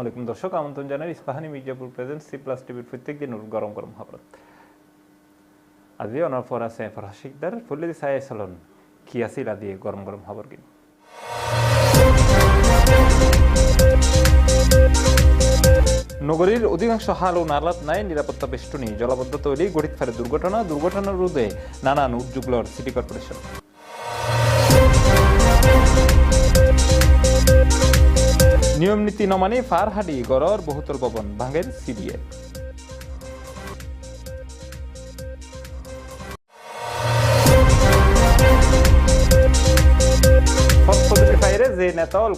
আলাইকুম দর্শক, আমন্ত্রণ জানাই Ispahani Mirzapur present C plus টিভির প্রত্যেক দিন গরম গরম খবর। আজি অনার পর আছে ফরহা শিকদার ফুল্লি সাই চলন কি আছিল আদি গরম গরম খবর কিন নগরীর অধিকাংশ হাল ও নালাত নাই, নিরাপত্তা বেষ্টনী জলাবদ্ধ তৈরি গঠিত ফেরে দুর্ঘটনা, দুর্ঘটনার রোধে নানান উদ্যোগ সিটি কর্পোরেশন। নিয়ম নীতি নমানি ফার হাডি গড়র বহুতল ভবন ভাঙের সিবিআই যে নেতা হল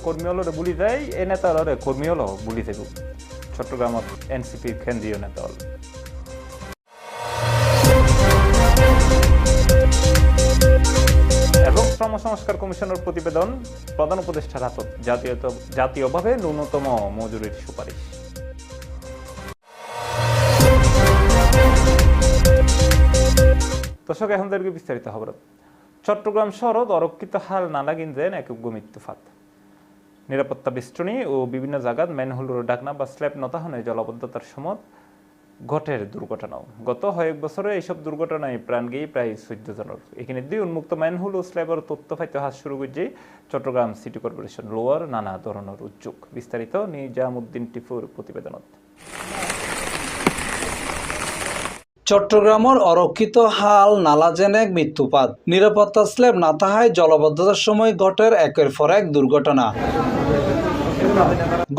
বুলি যায়, এই নেতা হলরে বুলি থাকুক চট্টগ্রামত এনসিপির কেন্দ্রীয় নেতা হল শ্রম কমিশনের প্রতিবেদন প্রধান উপদেষ্টার হাতত জাতীয় জাতীয়ভাবে ন্যূনতম মজুরির সুপারিশ। দর্শক, এখন বিস্তারিত খবর। চট্টগ্রাম শহরত অরক্ষিত হাল নালা গিনজেন একগ্য মৃত্যুফাত। নিরাপত্তা বেষ্টনী ও বিভিন্ন জায়গাত ম্যানহোলের ডাকনা বা স্ল্যাব নতাহনে জলবদ্ধতার সময় ঘটের দুর্ঘটনাও। গত কয়েক বছরে এইসব দুর্ঘটনায় প্রাণ গিয়ে প্রায় চোদ্দ জনের এখানে দুই উন্মুক্ত ম্যানহোল ও স্ল্যাবের তথ্য পাইতে হাত শুরু করছে চট্টগ্রাম সিটি কর্পোরেশন লোয়ার নানা ধরনের উদ্যোগ। বিস্তারিত নিজামুদ্দিন টিফুর প্রতিবেদনত। চট্টগ্রামের অরক্ষিত হাল নালাজেনেক মৃত্যুপাত। নিরাপত্তা স্ল্যাব না তাহায় জলবদ্ধতার সময় ঘটের একের পর এক দুর্ঘটনা।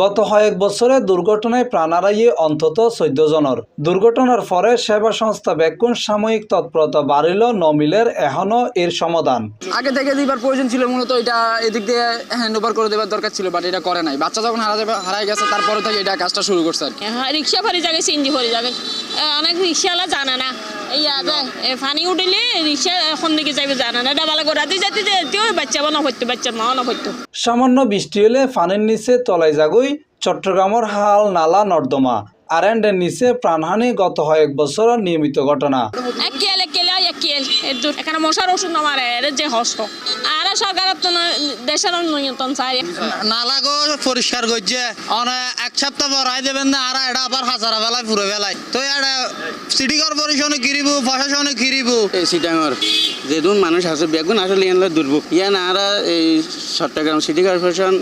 গত কয়েক বছরে দুর্ঘটনায় প্রাণ হারাইয়ে অন্তত চোদ্দ জনের। দুর্ঘটনার পরে সেবা সংস্থা বেকুন সাময়িক তৎপরতা বাড়িল নমিলের এখনও এর সমাধান। আগে থেকে দিবার প্রয়োজন ছিল মূলত এটা এদিক দিয়ে হ্যান্ড ওভার করে দেওয়ার দরকার ছিল বাট এটা করে নাই। বাচ্চা যখন হারা যাবে হারাই গেছে তারপরে থেকে এটা কাজটা শুরু করছে আর কি। হ্যাঁ রিক্সা ভরি যাবে সিএনজি ভরি যাবে। অনেক রিক্সাওয়ালা জানে না। ইয়া পানি উঠিলে রিক্সা এখন দিকে যাবে জানা না ডাবালা গোড়াতে যাতে যেতেও বাচ্চা বানা হইতো বাচ্চা না হইতো সামান্য বৃষ্টি হলে ফানের নিচে তলায় যাগুই চট্টগ্রামের হাল নালা নর্দমা আর এর নিচে প্রাণহানি গত কয়েক বছর নিয়মিত ঘটনা। এক এক এক কেল এর দূর এখানে মশার ওষুধ নামারে যে হস্ত তো দেশের নিয়ন্ত্রণ চাই নালাগো পরিষ্কার করছে। অনে এক সপ্তাহ বড়াই দেবেন না আর এটা আবার হাজারা বেলায় পুরো বেলায়। তো এটা সিটি কর্পোরেশনে কিরিব প্রশাসনে কিরিব এই সিটাঙর যেদুন মানুষ আছে বেগুন আসলে ইয়ানলে দুর্ভোগ। ইয়ান আর এই চট্টগ্রাম সিটি কর্পোরেশন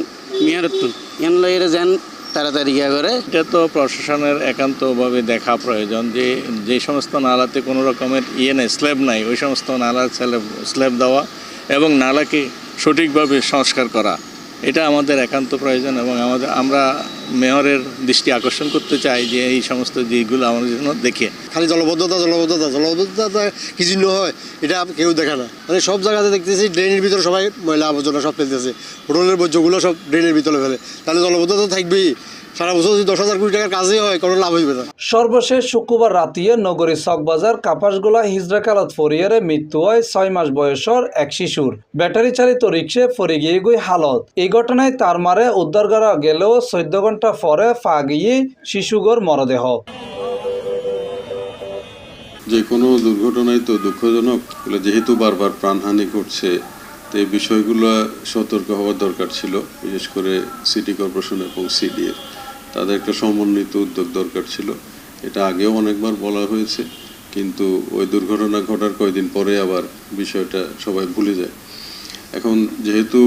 মিয়ারতুন ইয়ানলে এর যেন তাড়াতাড়ি গিয়া করে। এটা তো প্রশাসনের একান্তভাবে দেখা প্রয়োজন যে যে সমস্ত নালাতে কোনো রকমের ইয়ে নেই স্ল্যাব নাই ওই সমস্ত নালার স্ল্যাব স্ল্যাব দেওয়া। এবং নালাকে সঠিকভাবে সংস্কার করা। এটা আমাদের একান্ত প্রয়োজন এবং আমাদের আমরা মেয়রের দৃষ্টি আকর্ষণ করতে চাই যে এই সমস্ত দিকগুলো আমাদের জন্য দেখে। খালি জলবদ্ধতা জলবদ্ধতা জলবদ্ধতা কিছু হয়? এটা কেউ দেখে না। মানে সব জায়গাতে দেখতেছি ড্রেনের ভিতরে সবাই ময়লা আবর্জনা সব ফেলতেছে। হোটেলের বর্জ্যগুলো সব ড্রেনের ভিতরে ফেলে। তাহলে জলবদ্ধতা থাকবেই। সারা বছর যদি দশ হাজার কোটি টাকার কাজই হয় কোনো লাভ হইবে না। সর্বশেষ শুক্রবার রাতিয়ে নগরী চকবাজার কাপাসগোলা হিজরাকালত ফরিয়ারে মৃত্যু হয় ছয় মাস বয়সর এক শিশুর। ব্যাটারি চালিত রিক্সে ফরে গিয়ে গই হালত। এই ঘটনায় তার মারে উদ্ধার করা গেলেও চোদ্দ ঘণ্টা পরে ফা গিয়ে শিশুগর মরদেহ। যে কোনো দুর্ঘটনায় তো দুঃখজনক যেহেতু বারবার প্রাণহানি ঘটছে তো এই বিষয়গুলো সতর্ক হওয়ার দরকার ছিল বিশেষ করে সিটি কর্পোরেশন এবং সিডিএর। তাদের একটা সমন্বিত উদ্যোগ দরকার ছিল। এটা আগেও অনেকবার বলা হয়েছে, কিন্তু ওই দুর্ঘটনা ঘটার কয়দিন পরে আবার বিষয়টা সবাই ভুলে যায়। এখন যেহেতু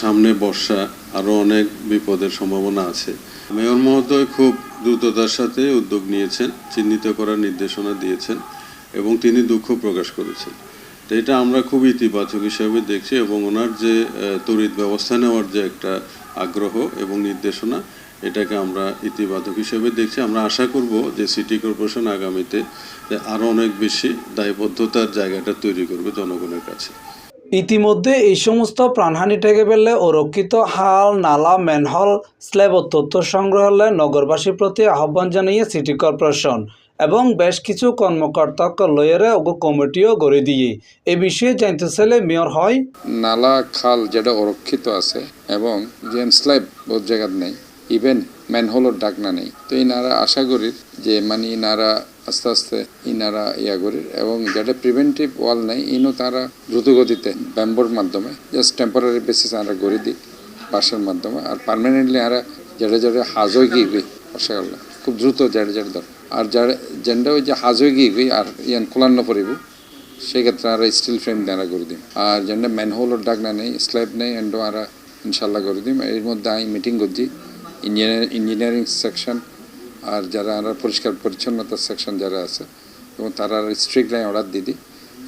সামনে বর্ষা আরও অনেক বিপদের সম্ভাবনা আছে। মেয়র মহোদয় খুব দ্রুততার সাথে উদ্যোগ নিয়েছেন, চিহ্নিত করার নির্দেশনা দিয়েছেন এবং তিনি দুঃখ প্রকাশ করেছেন। তো এটা আমরা খুব ইতিবাচক হিসাবে দেখছি এবং ওনার যে তড়িৎ ব্যবস্থা নেওয়ার যে একটা আগ্রহ এবং নির্দেশনা এটাকে আমরা ইতিবাচক হিসেবে দেখছি। আমরা আশা করব যে সিটি কর্পোরেশন আগামীতে আরও অনেক বেশি দায়বদ্ধতার জায়গাটা তৈরি করবে জনগণের কাছে। ইতিমধ্যে এই সমস্ত প্রাণহানি ঠেকে ফেললে অরক্ষিত হাল নালা ম্যানহল স্ল্যাব ও তথ্য সংগ্রহে নগরবাসীর প্রতি আহ্বান জানিয়ে সিটি কর্পোরেশন এবং বেশ কিছু কর্মকর্তাকে লয়েরে ও কমিটিও গড়ে দিয়ে। এ বিষয়ে জানতে চাইলে মেয়র হয়। নালা খাল যেটা অরক্ষিত আছে এবং যে স্ল্যাব বহুত জায়গাত নেই ইভেন ম্যানহোলের ডাকনা নেই। তো এই ইনারা আশা করি যে মানে ইনারা আস্তে আস্তে ইনারা ইয়া করি এবং যেটা প্রিভেন্টিভ ওয়াল নেই, ইনও তারা দ্রুতগতিতে ব্যাম্বোর মাধ্যমে জাস্ট টেম্পোরারি বেসিস আমরা গড়ে দিই বাসের মাধ্যমে। আর পারমানেন্টলি আমরা যেটা যেটা হাজ হয়ে গিয়ে গই খুব দ্রুত যেটা যেটা দর আর যারা যেটা ওই যে হাজ হয়ে গিয়ে আর ইয়ান খোলান না পড়িব সেক্ষেত্রে আর স্টিল ফ্রেম দেনা করে দিম। আর যেটা ম্যানহোলের ডাক না নেই স্ল্যাব নেই এন্ড আর ইনশাল্লাহ করে দিম। এর মধ্যে আমি মিটিং করছি। ইঞ্জিনিয়ার সেকশন আর যারা আমরা পরিষ্কার পরিচ্ছন্নতা সেকশন যারা আছে, এবং তারা স্ট্রিক্ট লাইন অর্ডার দিদি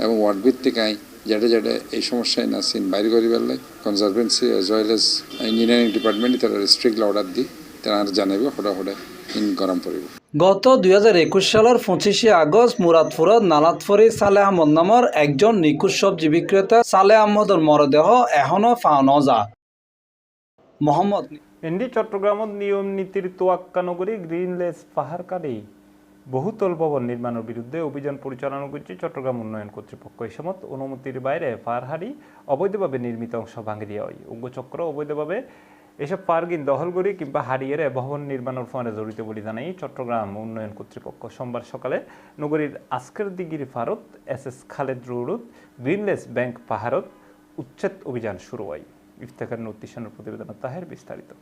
এবং ওয়ার্ড ভিত্তিক আই যেটা যেটা এই সমস্যায় না সিন বাইরে করি পেলে conservancy as well as engineering department তারা স্ট্রিক্ট অর্ডার দি তারা জানাইব, হঠাৎ হঠাৎ ইন গরম পড়িব। গত দুই হাজার একুশ সালের পঁচিশে আগস্ট, মুরাদপুরত নালাতফরি সালে আহমদ নামৰ একজন নিখোঁজ সবজি বিক্রেতা সালে আহমদর মরদেহ এখনও পাওয়া যা মোহাম্মদ এন্ডি চট্টগ্রামত নিয়ম নীতির তোয়াক্কা নগরী গ্রিনলেস পাহাড়কারী বহুতল ভবন নির্মাণের বিরুদ্ধে অভিযান পরিচালনা করছে চট্টগ্রাম উন্নয়ন কর্তৃপক্ষ এই অনুমতির বাইরে পাহাড়হাড়ি অবৈধভাবে নির্মিত অংশ ভাঙে দেওয়া হয়। উগ্রচক্র অবৈধভাবে এসব দখল করে কিংবা হারিয়ে ভবন নির্মাণের ফলে জড়িত বলে জানাই চট্টগ্রাম উন্নয়ন কর্তৃপক্ষ সোমবার সকালে নগরীর আজকের দিগির ফারত এস এস খালেদ রোড গ্রিনলেস ব্যাংক পাহাড়ত উচ্ছেদ অভিযান শুরু হয়। ইফতেখার নোটিশনের প্রতিবেদন তাহের বিস্তারিত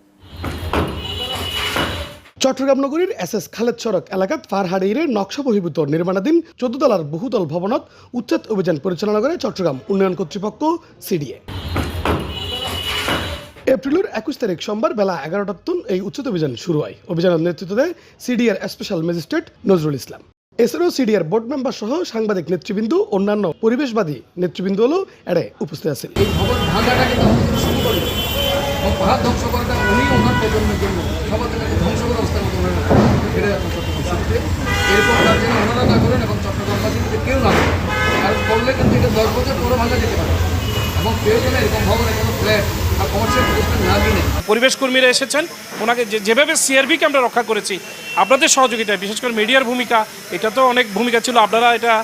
চট্টগ্রাম নগরীর এস এস খালেদ সড়ক এলাকাত ফারহাড়িরে নকশা বহিভূত নির্মাণাধীন চোদ্দ তলার বহুতল ভবনত উচ্ছেদ অভিযান পরিচালনা করে চট্টগ্রাম উন্নয়ন কর্তৃপক্ষ, সিডিএ। এপ্রিলের একুশ তারিখ সোমবার বেলা এগারোটার তুন এই উচ্ছেদ অভিযান শুরু হয়। অভিযানের নেতৃত্ব দেয় CDR special magistrate Nazrul Islam. এছাড়াও সিডিআর বোর্ড মেম্বার সহ সাংবাদিক নেতৃবৃন্দ, অন্যান্য পরিবেশবাদী নেতৃবৃন্দ হলো এড়ে উপস্থিত আছেন। ভবন শুরু করল। উনি ওনার প্রজন্মের জন্য ধ্বংস চট্টগ্রাম ওনারা না করেন এবং কেউ না করলে কিন্তু এটা দশ বছর পরে ভাঙা যেতে পারে। এবং কেউ যেন এরকম ফ্ল্যাট কমার্শিয়াল না কিনে। পরিবেশ কর্মীরা এসেছেন, ওনাকে যেভাবে সিআরবিকে আমরা রক্ষা করেছি, আপনাদের সহযোগিতায়, বিশেষ করে মিডিয়ার ভূমিকা, এটা তো অনেক ভূমিকা ছিল। আপনারা এটা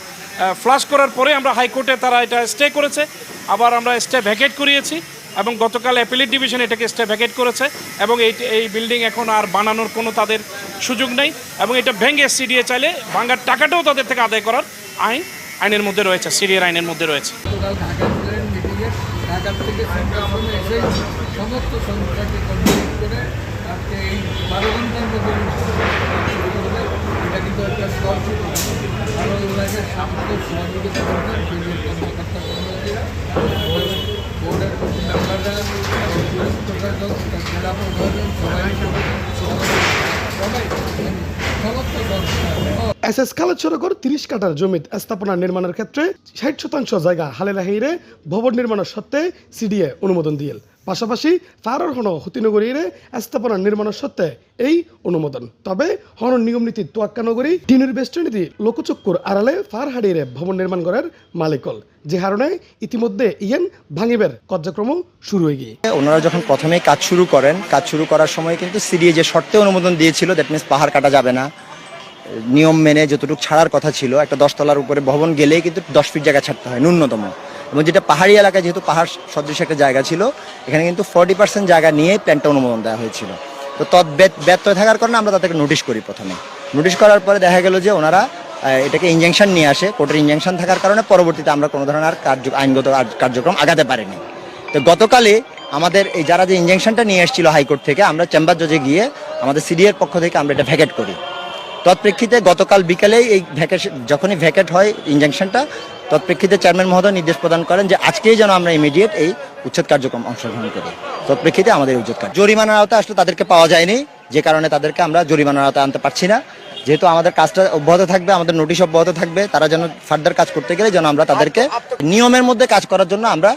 ফ্লাশ করার পরে আমরা হাইকোর্টে তারা এটা স্টে করেছে। আবার আমরা স্টে ভ্যাকেট করিয়েছি। এবং গতকাল অ্যাপিলেট ডিভিশন এটাকে স্টে ভ্যাকেট করেছে এবং এই এই বিল্ডিং এখন আর বানানোর কোনো তাদের সুযোগ নেই এবং এটা ভেঙে সিডিএ চাইলে ভাঙার টাকাটাও তাদের থেকে আদায় করার আইন, আইনের মধ্যে রয়েছে, সিডিএর আইনের মধ্যে রয়েছে। সহযোগিতা বোর্ডের মেম্বাররা এবং পুলিশ প্রশাসন জেলা প্রশাসন সবাই সবাই সমস্ত সংস্থা এস তিরিশ কাটার স্থাপনা নির্মাণের ক্ষেত্রে ষাট শতাংশ জায়গা ভবন নির্মাণের সত্ত্বে সিডিএ অনুমোদন দিয়েল। পাশাপাশি ফারর হন স্থাপনা নির্মাণের সত্ত্বে এই অনুমোদন। তবে হন তোয়াক্কা নগরী বেষ্টনীতি আড়ালে ফার হাড়িয়ে ভবন নির্মাণ করার মালিকল। যে কারণে ইতিমধ্যে ইয়েন ভাঙিবের কার্যক্রম শুরু হয়ে গিয়ে। ওনারা যখন প্রথমে কাজ শুরু করেন, কাজ শুরু করার সময় কিন্তু সিডিএ যে শর্তে অনুমোদন দিয়েছিল দ্যাট মিনস পাহাড় কাটা যাবে না। নিয়ম মেনে যতটুকু ছাড়ার কথা ছিল, একটা দশতলার উপরে ভবন গেলেই কিন্তু দশ ফিট জায়গা ছাড়তে হয়, ন্যূনতম। এবং যেটা পাহাড়ি এলাকায় যেহেতু পাহাড় সদৃশ একটা জায়গা ছিল, এখানে কিন্তু ফর্টি পার্সেন্ট জায়গা নিয়ে প্ল্যানটা অনুমোদন দেওয়া হয়েছিল। তো তৎ ব্যর্থ থাকার কারণে আমরা তাদেরকে নোটিশ করি প্রথমে। নোটিশ করার পরে দেখা গেল যে ওনারা এটাকে ইঞ্জেকশন নিয়ে আসে। কোর্টের ইঞ্জেকশন থাকার কারণে পরবর্তীতে আমরা কোনো ধরনের আর কার্য, আইনগত কার্যক্রম আগাতে পারিনি। তো গতকালে আমাদের এই যারা যে ইঞ্জেকশনটা নিয়ে এসেছিল হাইকোর্ট থেকে, আমরা চেম্বার জজে গিয়ে আমাদের সিডিএর পক্ষ থেকে আমরা এটা ভ্যাকেট করি। তৎপ্রেক্ষিতে গতকাল বিকালেই এই ভ্যাকেট যখনই ভ্যাকেট হয় ইঞ্জেকশনটা তৎপ্রেক্ষিতে চেয়ারম্যান মহোদয় নির্দেশ প্রদান করেন যে আজকেই যেন আমরা ইমিডিয়েট এই উচ্ছেদ কার্যক্রম অংশগ্রহণ করি। তৎপ্রেক্ষিতে আমাদের উচ্ছেদ কার্য জরিমানার আওতায় আসলে তাদেরকে পাওয়া যায়নি, যে কারণে তাদেরকে আমরা জরিমানার আওতায় আনতে পারছি না। যেহেতু আমাদের কাজটা অব্যাহত থাকবে, আমাদের নোটিশ অব্যাহত থাকবে, তারা যেন ফার্দার কাজ করতে গেলে যেন আমরা তাদেরকে নিয়মের মধ্যে কাজ করার জন্য আমরা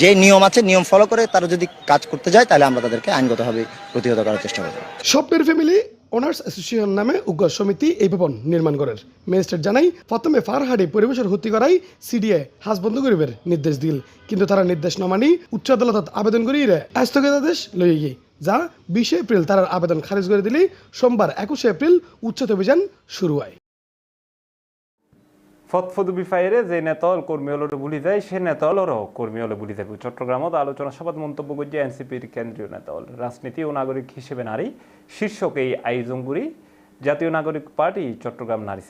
যে নিয়ম আছে, নিয়ম ফলো করে তারা যদি কাজ করতে যায়, তাহলে আমরা তাদেরকে আইনগতভাবে প্রতিহত করার চেষ্টা করব। স্বপ্নের ফ্যামিলি ওনার্স অ্যাসোসিয়েশন নামে উগ্র সমিতি এই ভবন নির্মাণ করেন। ম্যাজিস্ট্রেট জানাই, প্রথমে ফারহাডে পরিবেশের হত্যি করাই সিডিএ হাজ বন্ধ করিবের নির্দেশ দিল। কিন্তু তারা নির্দেশ না মানি উচ্চ আদালতত আবেদন করি স্থগিতাদেশ লইয়ে গিয়ে, যা বিশে এপ্রিল তার আবেদন খারিজ করে দিলে সোমবার একুশে এপ্রিল উচ্চত অভিযান শুরু হয়। ফতফদুবি ফাইরে যে নেতল কর্মী বুলি যায়, সে নেতলরও কর্মী হলে বুলি যাবে চট্টগ্রামত আলোচনা সভাত মন্তব্য করছে এনসিপির কেন্দ্রীয় নেতল। রাজনীতি ও নাগরিক হিসেবে নারী শীর্ষক এই জাতীয় নাগরিক পার্টি চট্টগ্রাম নারী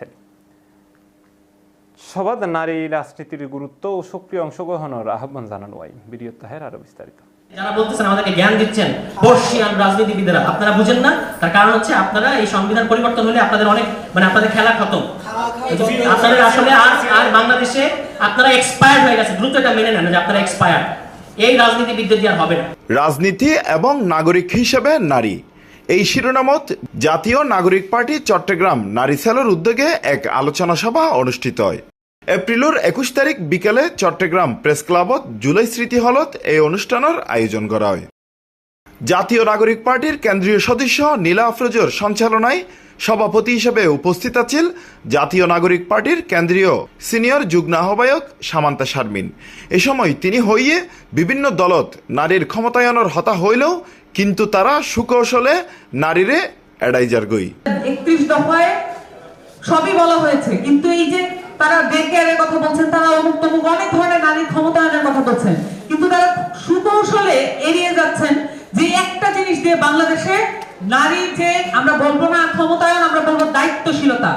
সভাত নারী রাজনীতির গুরুত্ব ও সক্রিয় অংশগ্রহণের আহ্বান জানানো হয়। বিডিও তাহের আরও বিস্তারিত। যারা বলতেছেন, আমাদেরকে জ্ঞান দিচ্ছেন বর্ষিয়ান রাজনীতিবিদেরা, আপনারা বুঝেন না। তার কারণ হচ্ছে আপনারা এই সংবিধান পরিবর্তন হলে আপনাদের অনেক মানে আপনাদের খেলা খতম। আপনাদের আসলে আর আর বাংলাদেশে আপনারা এক্সপায়ার্ড হয়ে গেছে, দ্রুত এটা মেনে নেন, যে আপনারা এক্সপায়ার্ড এই রাজনীতিবিদদের দিয়ে হবে না। রাজনীতি এবং নাগরিক হিসেবে নারী। এই শিরোনামত জাতীয় নাগরিক পার্টি চট্টগ্রাম নারী সেলের উদ্যোগে এক আলোচনা সভা অনুষ্ঠিত হয়। এপ্রিলের একুশ তারিখ বিকেলে চট্টগ্রাম প্রেস ক্লাবত জুলাই স্মৃতি হলত এই অনুষ্ঠানের আয়োজন করা হয়। জাতীয় নাগরিক পার্টির কেন্দ্রীয় সদস্য নীলা আফরোজর সঞ্চালনায় সভাপতি হিসেবে উপস্থিত আছেন জাতীয় নাগরিক পার্টির কেন্দ্রীয় সিনিয়র যুগ্ম আহ্বায়ক সামান্তা শারমিন। এ সময় তিনি হইয়ে বিভিন্ন দলত নারীর ক্ষমতায়নের হতা হইলেও কিন্তু তারা সুকৌশলে নারীরে এড়াইজার গই। একত্রিশ দফায় সবই বলা হয়েছে, কিন্তু এই যে তারা কথা বলছেন, তারা অমুক তমুক অনেক ধরনের নারীর ক্ষমতায়নের কথা বলছেন, কিন্তু তারা সুকৌশলে এড়িয়ে যাচ্ছেন। যে একটা জিনিস দিয়ে বাংলাদেশে নারীর যে আমরা বলব না ক্ষমতায়ন, আমরা বলব দায়িত্বশীলতা।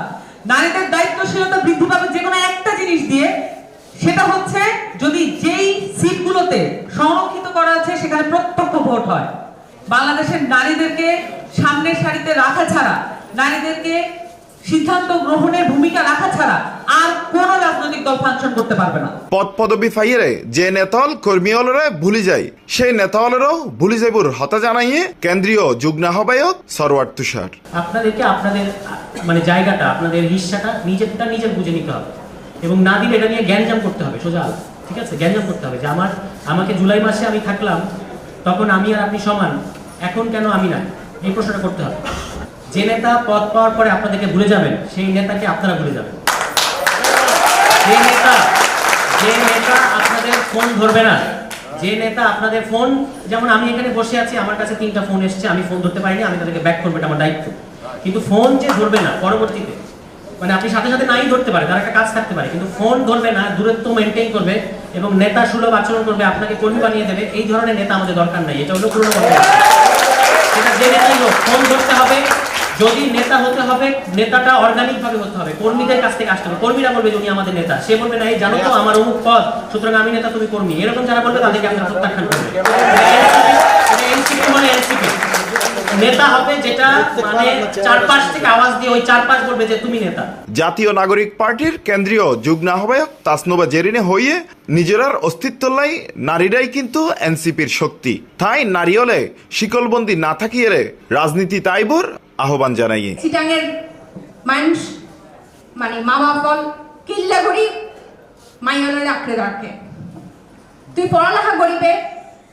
নারীদের দায়িত্বশীলতা বৃদ্ধি পাবে যে কোনো একটা জিনিস দিয়ে। সেটা হচ্ছে যদি যেই সিটগুলোতে সংরক্ষিত করা আছে, সেখানে প্রত্যক্ষ ভোট হয়। বাংলাদেশের নারীদেরকে সামনের সারিতে রাখা ছাড়া, নারীদেরকে সিদ্ধান্ত গ্রহণের ভূমিকা রাখা ছাড়া আর কোন রাজনৈতিক দল ফাংশন করতে পারবে না। পদ পদবি ফাইয়ে যে নেতাল কর্মীহলরে ভুলি যায় সেই নেতাহলেরও ভুলি যাইবুর হতা জানাইয়ে কেন্দ্রীয় যুগ্ম আহ্বায়ক সরওয়ার তুষার। আপনাদেরকে আপনাদের মানে জায়গাটা আপনাদের হিস্সাটা নিজেরটা নিজের বুঝে নিতে হবে। এবং না দিলে এটা নিয়ে জ্ঞানজাম করতে হবে সোজা ঠিক আছে? জ্ঞানজাম করতে হবে যে আমার আমাকে জুলাই মাসে আমি থাকলাম তখন আমি আর আপনি সমান। এখন কেন আমি না এই প্রশ্নটা করতে হবে। যে নেতা পদ পাওয়ার পরে আপনাদেরকে ভুলে যাবেন সেই নেতাকে আপনারা ভুলে যাবেন। যে নেতা যে নেতা আপনাদের ফোন ধরবে না, যে নেতা আপনাদের ফোন, যেমন আমি এখানে বসে আছি, আমার কাছে তিনটা ফোন এসছে, আমি ফোন ধরতে পারিনি, আমি তাদেরকে ব্যাক করব, এটা আমার দায়িত্ব। কিন্তু ফোন যে ধরবে না, পরবর্তীতে মানে আপনি সাথে সাথে নাই ধরতে পারে, তার একটা কাজ থাকতে পারে, কিন্তু ফোন ধরবে না, দূরত্ব মেনটেন করবে, এবং নেতা সুলভ আচরণ করবে, আপনাকে কর্মী বানিয়ে দেবে, এই ধরনের নেতা আমাদের দরকার নাই, এটা হলো পুরনো কথা সেটা যে নেতাই হোক, ফোন ধরতে হবে যদি নেতা হতে হবে, নেতাটা অর্গানিক ভাবে হতে হবে, কর্মীদের কাছ থেকে আসতে হবে। কর্মীরা বলবে যে উনি আমাদের নেতা। সে বলবে, না, এই জানো তো, আমার অমুক পদ, সুতরাং আমি নেতা, তুমি কর্মী। এরকম যারা বলবে, তাদেরকে আপনারা প্রত্যাখ্যান করবে। মানে জাতীয় নাগরিক পার্টির কেন্দ্রীয় যুগ্ম আহ্বায়ক তাসনোবা জেরিনে হইয়ে নিজেরার অস্তিত্বলাই নারীরাই কিন্তু এনসিপির শক্তি। তাই নারী হলে শিকলবন্দি না থাকিয়ে রাজনীতি তাইবুর আহ্বান জানাইয়ে। চিটাঙের মানুষ মানে মা বাপল কিল্লা করি মাইয়ালের আঁকড়ে রাখে তুই পড়ালেখা করিবে,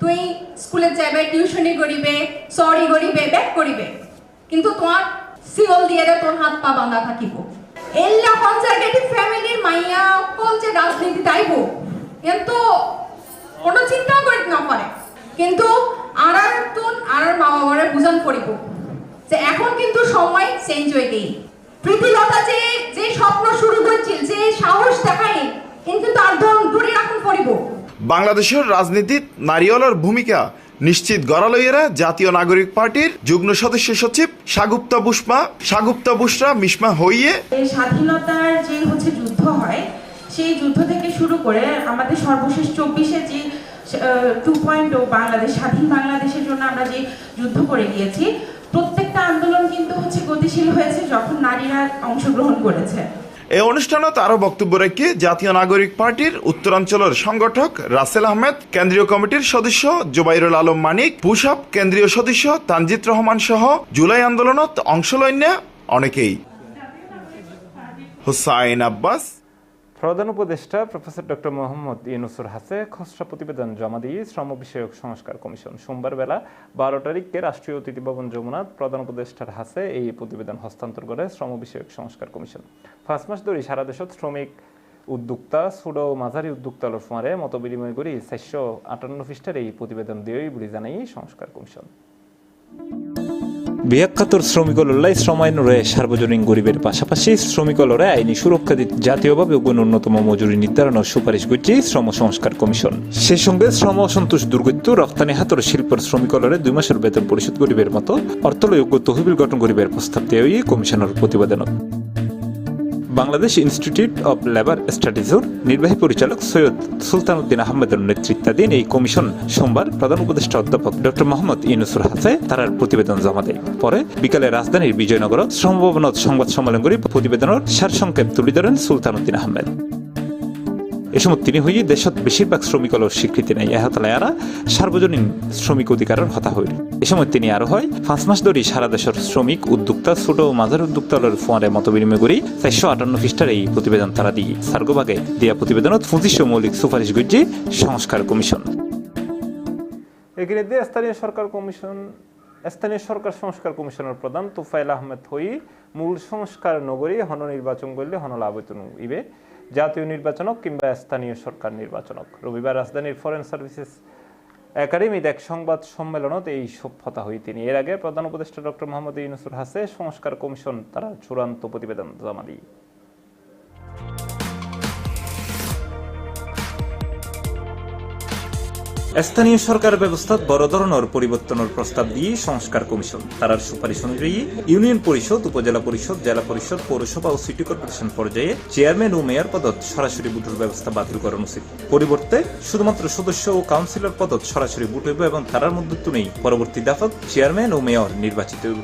তুই স্কুলে যাবে টিউশনি করিবে সরি করিবে ব্যাক করিবে। কিন্তু তোমার সিওল দিয়ে তোর হাত পা বাঁধা থাকিব। এল্লা কনজারভেটিভ ফ্যামিলির মাইয়া অকল যে রাজনীতি তাইব কিন্তু কোনো চিন্তাও করিত না পারে। কিন্তু আর তুন আর মা বাবারে বুঝান করিব যে এখন কিন্তু সময় চেঞ্জ হয়ে গেই প্রীতিলতা যে যে স্বপ্ন শুরু করছিল যে সাহস দেখাই কিন্তু তার দূরে রাখুন পড়িব। বাংলাদেশের রাজনীতিত নারীওয়ালার ভূমিকা নিশ্চিত গড়ালইয়েরা জাতীয় নাগরিক পার্টির যুগ্ম সদস্য সচিব সাগুপ্তা বুসমা সাগুপ্তা বুসরা মিসমা হইয়ে। এই স্বাধীনতার যে হচ্ছে যুদ্ধ হয় সেই যুদ্ধ থেকে শুরু করে আমাদের সর্বশেষ চব্বিশে যে টু পয়েন্ট বাংলাদেশ স্বাধীন বাংলাদেশের জন্য আমরা যে যুদ্ধ করে গিয়েছি আন্দোলন কিন্তু হচ্ছে গতিশীল হয়েছে যখন নারীরা অংশগ্রহণ করেছে। এই অনুষ্ঠানত আরও বক্তব্য রেখে জাতীয় নাগরিক পার্টির উত্তরাঞ্চলের সংগঠক রাসেল আহমেদ, কেন্দ্রীয় কমিটির সদস্য জুবাইরুল আলম মানিক পুশাপ কেন্দ্রীয় সদস্য তানজিত রহমান সহ জুলাই আন্দোলনত অংশ লইন্য অনেকেই। হুসাইন আব্বাস প্রধান উপদেষ্টা প্রফেসর ডক্টর মোহাম্মদ ইউনুসুর হাসে খসড়া প্রতিবেদন জমা দিয়ে শ্রম বিষয়ক সংস্কার কমিশন। সোমবার বেলা বারো তারিখে রাষ্ট্রীয় অতিথি ভবন যমুনাথ প্রধান উপদেষ্টার হাসে এই প্রতিবেদন হস্তান্তর করে শ্রম বিষয়ক সংস্কার কমিশন। পাঁচ মাস ধরে সারা দেশত শ্রমিক উদ্যোক্তা ছোট মাঝারি উদ্যোক্তা ফোয়ারে মত বিনিময় করে চারশো আটান্ন পৃষ্ঠার এই প্রতিবেদন দিয়েই বলে জানাই সংস্কার কমিশন। বিয়াক্কাতর শ্রমিকলরাই শ্রম আইনরে সার্বজনীন গরিবের পাশাপাশি শ্রমিকলরে আইনি সুরক্ষা দিতে জাতীয়ভাবে ন্যূনতম মজুরি নির্ধারণ ও সুপারিশ করছে শ্রম সংস্কার কমিশন। সেই সঙ্গে শ্রম অসন্তোষ দুর্গত্য, রপ্তানি হাতর শিল্পের শ্রমিকলরে দুই মাসের বেতন পরিশোধ করিবের মতো অর্থলয়োগ্য তহবিল গঠন করিবার প্রস্তাব দেয় কমিশনের প্রতিবেদনত। বাংলাদেশ ইনস্টিটিউট অব লেবার স্টাডিজের নির্বাহী পরিচালক সৈয়দ সুলতান উদ্দিন আহমেদের নেতৃত্বাধীন এই কমিশন সোমবার প্রধান উপদেষ্টা অধ্যাপক ড. মোহাম্মদ ইনুসুর হাসে তারার প্রতিবেদন জমা দেয়। পরে বিকালে রাজধানীর বিজয়নগর শ্রমভবনত সংবাদ সম্মেলন করে প্রতিবেদনের সারসংক্ষেপ তুলে ধরেন সুলতান উদ্দিন আহমেদ। এ সময় তিনি হয়ে দেশত বেশিরভাগ শ্রমিকলৰ স্বীকৃতি নেই। এহতলায়ারা সার্বজনীন শ্রমিক অধিকারের হতা হইল। এ সময় তিনি আরও হয়, পাঁচ মাস ধরে সারা দেশের শ্রমিক উদ্যোক্তা, ছোট ও মাঝার উদ্যোক্তাদের ফোয়ারে মত বিনিময় করে চারশো আটান্ন পৃষ্ঠার এই প্রতিবেদন তারা দিয়ে। সার্গভাগে দিয়া প্রতিবেদনত পঁচিশশো মৌলিক সুপারিশ গজ্জি সংস্কার কমিশন। এখানে দিয়ে স্থানীয় সরকার কমিশন, স্থানীয় সরকার সংস্কার কমিশনের প্রধান তুফাইল আহমেদ হই মূল সংস্কার নগরী হন নির্বাচন করলে হন আবেদন ইবে জাতীয় নির্বাচনক কিংবা স্থানীয় সরকার নির্বাচনক। রবিবার রাজধানীর ফরেন সার্ভিসেস একাডেমিতে এক সংবাদ সম্মেলনত এই সভ্যতা হই তিনি এর আগে প্রধান উপদেষ্টা ডক্টর মোহাম্মদ ইউনুসুর হাসে সংস্কার কমিশন তারা চূড়ান্ত প্রতিবেদন জমা দিয়ে স্থানীয় সরকার ব্যবস্থাত বড় ধরনের পরিবর্তনের প্রস্তাব দিয়ে সংস্কার কমিশন। তারার সুপারিশ অনুযায়ী ইউনিয়ন পরিষদ, উপজেলা পরিষদ, জেলা পরিষদ, পৌরসভা ও সিটি কর্পোরেশন পর্যায়ে চেয়ারম্যান ও মেয়র পদত সরাসরি ভোটের ব্যবস্থা বাতিল করানো উচিত। পরিবর্তে শুধুমাত্র সদস্য ও কাউন্সিলর পদত সরাসরি ভোট হইব এবং তারার মধ্যে নেই। পরবর্তী দাফত চেয়ারম্যান ও মেয়র নির্বাচিত হইব।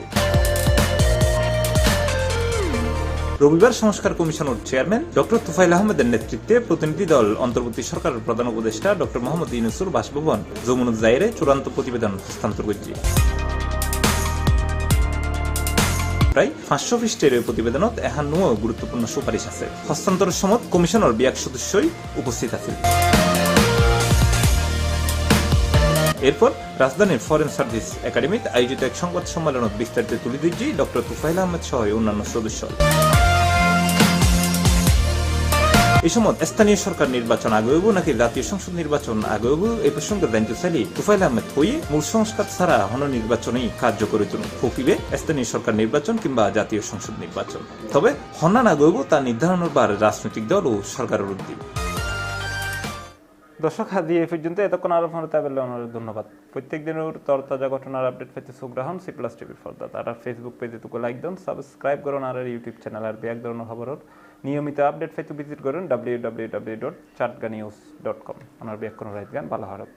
রবিবার সংস্কার কমিশনের চেয়ারম্যান ডক্টর তুফাইল আহমেদের নেতৃত্বে প্রতিনিধি দল অন্তর্বর্তী সরকারের প্রধান উপদেষ্টা ডক্টর মোহাম্মদ ইউনুসুর বাসভবন জাইরে চূড়ান্ত প্রতিবেদন হস্তান্তর করছে। প্রায় পাঁচশো পৃষ্ঠের এই প্রতিবেদনত এহান্নও গুরুত্বপূর্ণ সুপারিশ আছে। হস্তান্তরের সময় কমিশনের বিয়াক সদস্যই উপস্থিত আছে এরপর রাজধানীর ফরেন সার্ভিস একাডেমিতে আয়োজিত এক সংবাদ সম্মেলনত বিস্তারিত তুলে দিচ্ছি ডক্টর তুফাইল আহমেদ সহ অন্যান্য সদস্য। এই সময় স্থানীয় সরকার নির্বাচন আগে হইব নাকি জাতীয় সংসদ নির্বাচন আগে হইব এই প্রসঙ্গে চাইলে তুফাইল আহমেদ হয়ে মূল সংস্কার ছাড়া হন নির্বাচনেই কার্যকরী ফুকিবে স্থানীয় সরকার নির্বাচন কিংবা জাতীয় সংসদ নির্বাচন। তবে হন্না গইব তা নির্ধারণের বার রাজনৈতিক দল ও সরকারের উদ্যোগ। দর্শক দিয়ে এই পর্যন্ত। এতক্ষণ আরও ফোন তাবেলে অনেক ধন্যবাদ। প্রত্যেক দিনের তরতাজা ঘটনার আপডেট পেতে রাখুন সি প্লাস টিভির পর্দা আর ফেসবুক পেজে তুকো লাইক দিন, সাবস্ক্রাইব করুন, আর ইউটিউব চ্যানেল আর ব্যাগ ধরনের খবরের নিয়মিত আপডেট পেতে ভিজিট করুন W W W dot Chatga news dot com আমার ব্যাক কোনো রাইত গান ভালো হারক